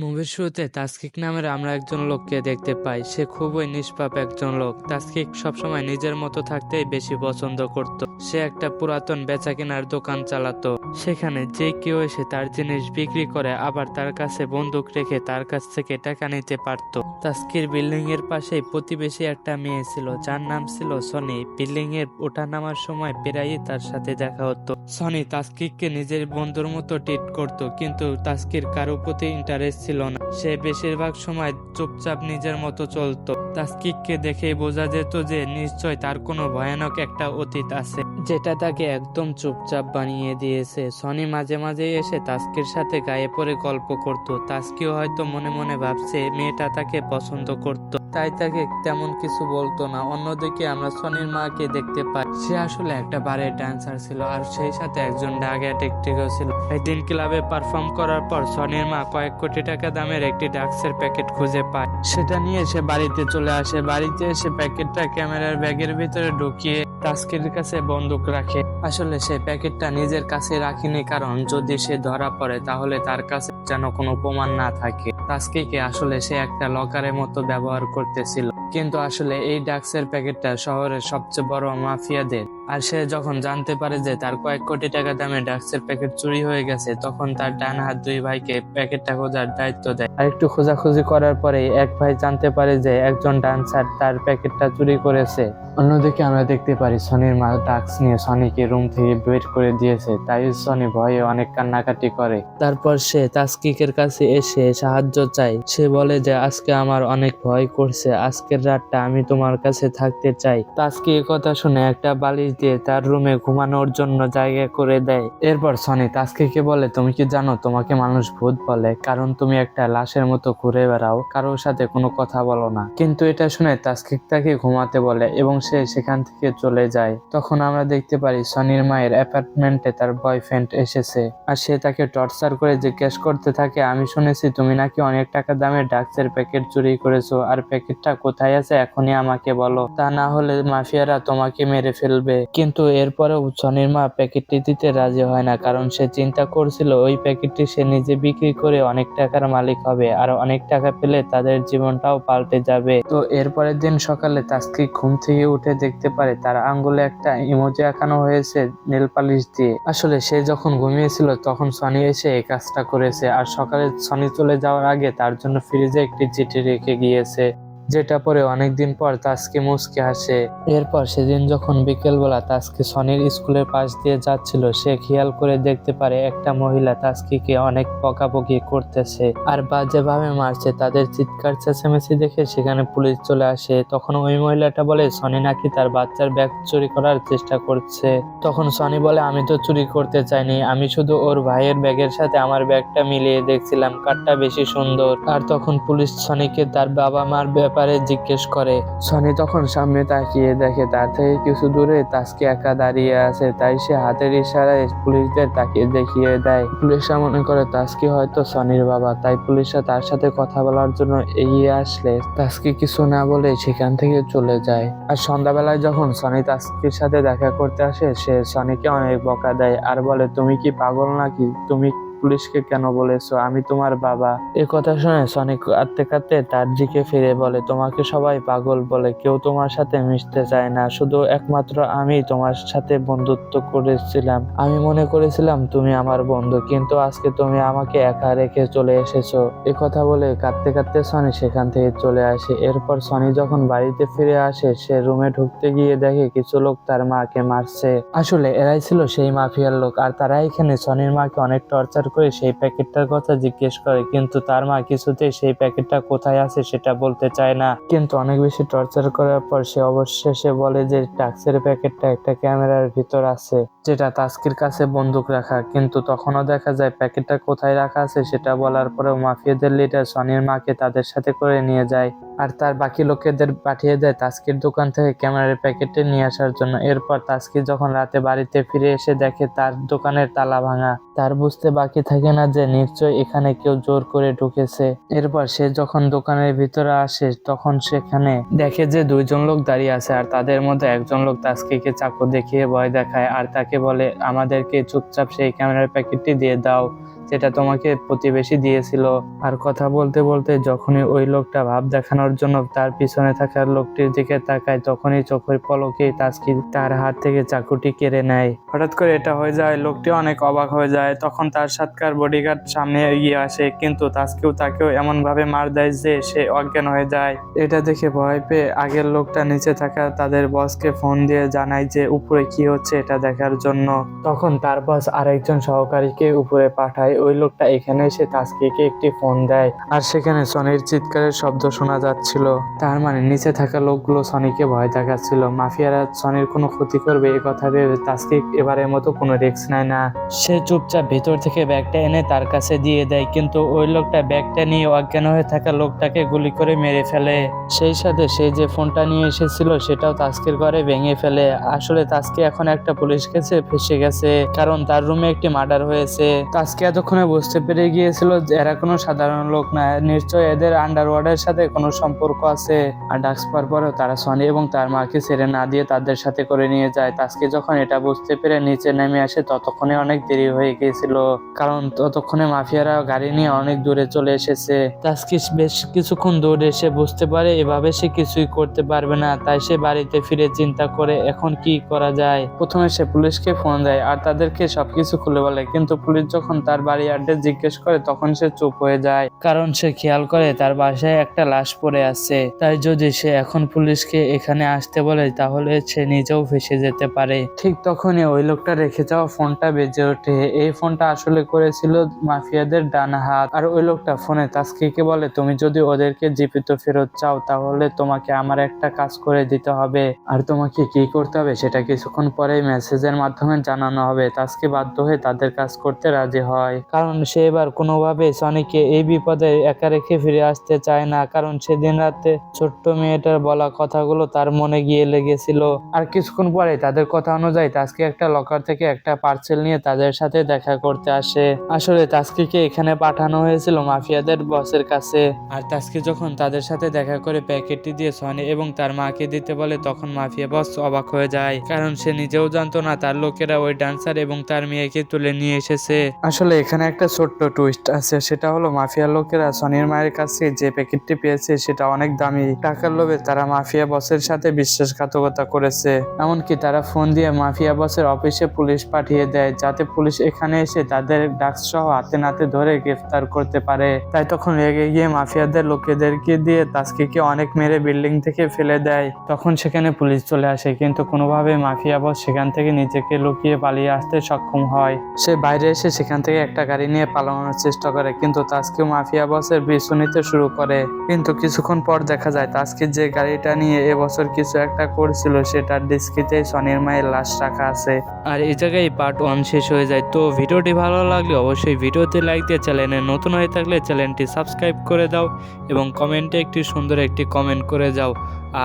মুভির শুরুতে তাসকিক নামের আমরা একজন লোককে দেখতে পাই। সে খুবই নিষ্পাপ একজন লোক। তাসকিক সবসময় নিজের মতো থাকতেই বেশি পছন্দ করত। সে একটা পুরাতন বেচা কেনার দোকান চালাতো। সেখানে যে কেউ এসে তার জিনিস বিক্রি করে আবার তার কাছে বন্দুক রেখে তার কাছ থেকে টাকা নিতে পারত। তাস্কির বিল্ডিং এর পাশেই প্রতিবেশী একটা মেয়ে ছিল। যার নাম ছিল সনি। বিল্ডিং এর ওঠা নামার সময় প্রায়ই তার সাথে দেখা হতো। সনি তাস্কিককে নিজের বন্ধুর মতো ট্রিট করত, কিন্তু তাস্কির কারও প্রতি ইন্টারেস্ট ছিল না। সে বেশিরভাগ সময় চুপচাপ নিজের মতো চলত। তাস্কিককে দেখে বোঝা যেত যে নিশ্চয় তার কোনো ভয়ানক একটা অতীত আছে, যেটা তাকে একদম চুপচাপ বানিয়ে দিয়েছে। সনি মাঝে মাঝে এসে তাস্কির সাথে গায়ে পড়ে গল্প করত। তাস্কিও হয়তো মনে মনে ভাবছে, মেয়েটা তাকে পছন্দ করত। তাই তাকে তেমন কিছু বলতো না। অন্যদিকে আমরা সনির মাকে দেখতে পাই। সে আসলে একটা বারের ডান্সার ছিল আর সেই সাথে একজন ডাগ অ্যাডিক্টিভও ছিল। একদিন ক্লাবে পারফর্ম করার পর সনির মা কয়েক কোটি টাকা দামের একটি ড্রাগসের প্যাকেট খুঁজে পায়। সেটা নিয়ে সে বাড়িতে চলে আসে। বাড়িতে এসে প্যাকেটটা ক্যামেরার ব্যাগের ভিতরে ঢুকিয়ে তাস্কির কাছে বন্দুক রাখে। আসলে সে প্যাকেটটা নিজের কাছে রাখিনি, কারণ যদি সে ধরা পড়ে, তাহলে তার কাছে যেন কোনো প্রমাণ না থাকে। তাস্কিকে আসলে সে একটা লকারের মতো ব্যবহার করতেছিল। কিন্তু আসলে এই ড্রাগসের প্যাকেটটা শহরের সবচেয়ে বড় মাফিয়াদের আর সে যখন জানতে পারে যে তার কয়েক কোটি টাকা দামে ড্রাগসের প্যাকেট চুরি হয়ে গেছে, তখন তার ডান হাত দুই ভাইকে প্যাকেটটা খোঁজার দায়িত্ব দেয়। আর একটু খোঁজাখুঁজি করার পরে এক ভাই জানতে পারে যে একজন ডান্সার তার প্যাকেটটা চুরি করেছে। অন্যদিকে আমরা দেখতে পারি সনির মা ড্রাগস নিয়ে সনিকে রুম থেকে বের করে দিয়েছে, তাই সনি ভয়ে অনেক কান্নাকাটি করে। তারপর সে তাস্কিকের কাছে এসে সাহায্য চায়। সে বলে যে, আজকে আমার অনেক ভয় করছে, আজকের রাতটা আমি তোমার কাছে থাকতে চাই। তাস্কি কথা শুনে একটা বালিশ দিয়ে তার রুমে ঘুমানোর জন্য জায়গা করে দেয়। এরপর সনি তাস্কিকে বলে, তুমি কি জানো, তোমাকে মানুষ ভূত বলে? কারণ তুমি একটা লাশের মতো ঘুরে বেড়াও, কারোর সাথে কোনো কথা বলো না। কিন্তু এটা শুনে তাস্কিক তাকে ঘুমাতে বলে এবং সে সেখান থেকে চলে যায়। তখন আমরা দেখতে পারি সনির মায়ের অ্যাপার্টমেন্টে তার বয়ফ্রেন্ড এসেছে আর সে তাকে টর্চার করে জিজ্ঞেস করতে থাকে, আমি শুনেছি তুমি নাকি অনেক টাকা দামের ড্রাগসের প্যাকেট চুরি করেছ আর প্যাকেটটা কোথায় আছে? এখনই আমাকে বলো। তা না হলে মাফিয়ারা তোমাকে মেরে ফেলবে। কিন্তু এরপরেও সনির মা প্যাকেটটি দিতে রাজি হয় না, কারণ সে চিন্তা করছিল ওই প্যাকেটটি সে নিজে বিক্রি করে অনেক টাকার মালিক হবে আর অনেক টাকা পেলে তাদের জীবনটাও পাল্টে যাবে। তো এরপরের দিন সকালে তাস্কি ঘুম থেকে উঠে দেখতে পারে তার আঙ্গুলে একটা ইমোজি আঁকানো হয়েছে নেল পালিশ দিয়ে। আসলে সে যখন ঘুমিয়েছিল তখন সনি এসে এই কাজটা করেছে, আর সকালে সনি চলে যাওয়ার আগে তার জন্য ফ্রিজে একটি চিঠি রেখে গিয়েছে। যেটা পরে অনেকদিন পর তাসকে মুসকে হাসে। এরপর সেদিন যখন বিকেলবেলা তাসকে সনির স্কুলের পাশ দিয়ে যাচ্ছিল, সে খেয়াল করে দেখতে পারে একটা মহিলা তাসকিকে অনেক বকাবকি করতেছে। আর বাজেভাবে মারছে, তাদের চিৎকার, চেঁচামেচি দেখে সেখানে পুলিশ চলে আসে। তখন ওই মহিলাটা বলে, সনি নাকি তার বাচ্চার ব্যাগ চুরি করার চেষ্টা করছে। তখন সনি বলে, আমি তো চুরি করতে চাইনি, আমি শুধু ওর ভাইয়ের ব্যাগের সাথে আমার ব্যাগটা মিলিয়ে দেখছিলাম কারটা বেশি সুন্দর। আর তখন পুলিশ সনিকে, তার বাবা মার ব্যাপারে জিজ্ঞেস করে। সনি তখন সামনে তাকিয়ে দেখে, তার থেকে কিছু দূরে তাসকে একা দাঁড়িয়ে আছে, তাই সে হাতের ইশারায় পুলিশদের তাকিয়ে দেখিয়ে দেয়। পুলিশরা মনে করে, তাসকি হয়তো সনির বাবা, তাই পুলিশরা তার সাথে কথা বলার জন্য এগিয়ে আসলে তাসকি কিছু না বলে সেখান থেকে চলে যায়। আর সন্ধ্যাবেলায় যখন সনি তাসকির সাথে দেখা করতে আসে, সে সনিকে অনেক বকা দেয়। আর বলে, তুমি কি পাগল নাকি? তুমি পুলিশকে কেন বলেছ? আমি তোমার বাবা। এ কথা শুনে সনি কাঁদতে কাঁদতে তার দিকে ফিরে বলে, তোমাকে সবাই পাগল বলে, কেউ তোমার সাথে মিশতে চায় না। শুধু একমাত্র আমি তোমার সাথে বন্ধুত্ব করেছিলাম। আমি মনে করেছিলাম তুমি আমার বন্ধু, কিন্তু আজকে তুমি আমাকে একা রেখে চলে এসেছ। এ কথা বলে কাঁদতে কাঁদতে সনি সেখান থেকে চলে আসে। এরপর সনি যখন বাড়িতে ফিরে আসে, সে রুমে ঢুকতে গিয়ে দেখে কিছু লোক তার মাকে মারছে। আসলে এরাই ছিল সেই মাফিয়ার লোক, আর তারা এখানে সনির মাকে অনেক টর্চার করে সেই প্যাকেটটার কথা জিজ্ঞেস করে, কিন্তু তার মা কিছুতেই সেই প্যাকেটটা কোথায় আছে সেটা বলতে চায় না। কিন্তু অনেক বেশি টর্চার করার পর সে অবশেষে বলে যে টাক্সের প্যাকেটটা একটা ক্যামেরার ভিতর আছে, যেটা তাস্কির কাছে বন্দুক রাখা। কিন্তু তখনও দেখা যায় প্যাকেটটা কোথায় রাখা আছে সেটা বলার পরেও মাফিয়াদের লিডার সনির মাকে তাদের সাথে করে নিয়ে যায়। আর তার বাকি লোকেদের পাঠিয়ে দেয় তাস্কির দোকান থেকে ক্যামেরার প্যাকেটে নিয়ে আসার জন্য। এরপর তাস্কি যখন রাতে বাড়িতে ফিরে এসে দেখে তার দোকানের তালা ভাঙা, তার বুঝতে বাকি থাকে না যে নিশ্চয় এখানে কেউ জোর করে ঢুকেছে। এরপর সে যখন দোকানের ভিতরে আসে, তখন সেখানে দেখে যে দুইজন লোক দাঁড়িয়ে আছে আর তাদের মধ্যে একজন লোক তাস্কিকে চাকু দেখিয়ে ভয় দেখায় আর তাকে বলে, আমাদেরকে চুপচাপ সেই ক্যামেরার প্যাকেটটি দিয়ে দাও। যেটা তোমাকে প্রতিবেশী দিয়েছিল। আর কথা বলতে বলতে যখনই ওই লোকটা ভাব দেখানোর জন্য তার পিছনে থাকা লোকটির দিকে তাকায়, তখনই চোখের পলকে তাস্কি তার হাত থেকে চাকুটি কেড়ে নেয়। হঠাৎ করে এটা হয়ে যায়, লোকটি অনেক অবাক হয়ে যায়। তখন তার সাতকার বডিগার্ড সামনে এগিয়ে আসে, কিন্তু তাস্কিও তাকেও এমন ভাবে মার দেয় যে সে অজ্ঞান হয়ে যায়। এটা দেখে ভয় পেয়ে আগের লোকটা নিচে থাকা তাদের বসকে ফোন দিয়ে জানায় যে, উপরে কি হচ্ছে এটা দেখার জন্য? তখন তার বস আরেকজন সহকারীকে উপরে পাঠায় ওই লোকটা এখানে এসে তাস্কিকে একটি ফোন দেয়। আর সেখানে সনির চিৎকারের শব্দ শোনা যাচ্ছিল। তার মানে নিচে থাকা লোকগুলো সনিকে ভয় দেখাচ্ছিল। মাফিয়ারা সনির কোনো ক্ষতি করবে এই কথা ভেবে তাস্কি এবারের মতো কোনো রিস্ক নেয় না। সে চুপচাপ ভেতর থেকে ব্যাগটা এনে তার কাছে দিয়ে দেয়, কিন্তু ওই লোকটা ব্যাগটা নিয়ে অজ্ঞান হয়ে থাকা লোকটাকে গুলি করে মেরে ফেলে। সেই সাথে সে যে ফোনটা নিয়ে এসেছিল সেটাও তাস্কির ঘরে ভেঙে ফেলে। আসলে তাস্কি এখন একটা পুলিশ কেসে ফেসে গেছে, কারণ তার রুমে একটি মার্ডার হয়েছে। তাস্কি এতক্ষণে বুঝতে পেরে গিয়েছিল যে এরা কোনো সাধারণ লোক না। নিশ্চয় এদের আন্ডারওয়ার্ডের সাথে কোনো সম্পর্ক আছে। আর ডাক্স পাওয়ার পরেও তারা সনি এবং তার মাকে ছেড়ে না দিয়ে তাদের সাথে করে নিয়ে যায়। তাস্কি যখন এটা বুঝতে পেরে নিচে নেমে আসে, ততক্ষণে অনেক দেরি হয়ে গিয়েছিল। কারণ ততক্ষণে মাফিয়ারা গাড়ি নিয়ে অনেক দূরে চলে এসেছে। তাস্কি বেশ কিছুক্ষণ দৌড়ে এসে বুঝতে পারে, এভাবে সে কিছুই করতে পারবে না। তাই সে বাড়িতে ফিরে চিন্তা করে এখন কি করা যায়। প্রথমে সে পুলিশকে ফোন দেয় আর তাদেরকে সবকিছু খুলে বলে। কিন্তু পুলিশ যখন তার বাড়ি অ্যাড্রেস জিজ্ঞেস করে তখন সে চুপ হয়ে যায়। কারণ সে খেয়াল করে তার বাসায় একটা লাশ পড়ে আছে। তাই যদি সে এখন পুলিশকে এখানে আসতে বলে তাহলে সে নিজেও ফেসে যেতে পারে। ঠিক তখনই ওই লোকটা রেখে যাওয়া ফোনটা বেজে ওঠে। এই ফোনটা আসলে করেছিল মাফিয়াদের ডান হাত। আর ওই লোকটা ফোনে তাস্কিকে বলে তুমি যদি ওদেরকে জীবিত ফেরত চাও তাহলে তোমাকে আমার একটা কাজ করে দিতে হবে। আর তোমাকে কি করতে হবে সেটা কিছুক্ষণ পরে মেসেজের মাধ্যমে জানানো হবে। তাস্কি বাধ্য হয়ে তাদের কাজ করতে রাজি হয়। কারণ সে এবার কোনোভাবে সনিকে এই বিপদে একা রেখে ফিরে আসতে চায় না, কারণ সেদিন রাতে ছোট্ট মেয়েটার বলা কথাগুলো তার মনে গিয়ে লেগেছিল। আর কিছুক্ষণ পরে তাদের কথা অনুযায়ী তাস্কি একটা লকার থেকে একটা পার্সেল নিয়ে তাদের সাথে দেখা করতে আসে। আসলে তাস্কিকে এখানে পাঠানো হয়েছিল মাফিয়াদের বসের কাছে। আর তাস্কি যখন তাদের সাথে দেখা করে প্যাকেটটি দিয়ে সনি এবং তার মাকে দিতে বলে, তখন মাফিয়া বস অবাক হয়ে যায়, কারণ সে নিজেও জানতো না তার লোকেরা ওই ডান্সার এবং তার মেয়েকে তুলে নিয়ে এসেছে। আসলে এখানে একটা ছোট্ট টুইস্ট আছে, সেটা হলো মাফিয়া লোকেরা সনির মায়ের কাছে যে প্যাকেটটি পেয়েছে, সেটা অনেক দামি। টাকার লোভে তারা মাফিয়া বসের সাথে বিশ্বাসঘাতকতা করেছে। এমনকি তারা ফোন দিয়ে মাফিয়া বসের অফিসে পুলিশ পাঠিয়ে দেয়, যাতে পুলিশ এখানে এসে তাদের ডাক্স সহ হাতে নাতে ধরে গ্রেফতার করতে পারে। তাই তখন রেগে গিয়ে মাফিয়াদের লোকেদেরকে দিয়ে তাস্কিকে অনেক মেরে বিল্ডিং থেকে ফেলে দেয়। তখন সেখানে পুলিশ চলে আসে, কিন্তু কোনোভাবে মাফিয়া বস সেখান থেকে নিজেকে লুকিয়ে পালিয়ে আসতে সক্ষম হয়। সে বাইরে এসে সেখান থেকে একটা গাড়ি নিয়ে পালানোর চেষ্টা করে, কিন্তু তাস্কিও মাফিয়া বসের পিছু নিতে শুরু করে। কিন্তু কিছুক্ষণ পর দেখা যায় তাস্কি যে গাড়িটা নিয়ে এবছর কিছু একটা করছিল, সেটার ডিস্কিতে সনির মায়ের লাশ রাখা আছে। আর এই জায়গায় পার্ট ওয়ান শেষ হয়ে যায়। তো ভিডিওটি ভালো লাগলে অবশ্যই ভিডিওতে লাইক দিয়ে চ্যানেলে নতুন হয়ে থাকলে চ্যানেলটি সাবস্ক্রাইব করে দাও এবং কমেন্টে একটি সুন্দর একটি কমেন্ট করে যাও।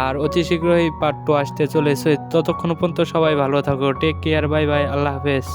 আর অতি শীঘ্রই পার্ট টু আসতে চলেছে। ততক্ষণ পর্যন্ত সবাই ভালো থাকো। টেক কেয়ার বাই বাই আল্লাহ হাফেজ।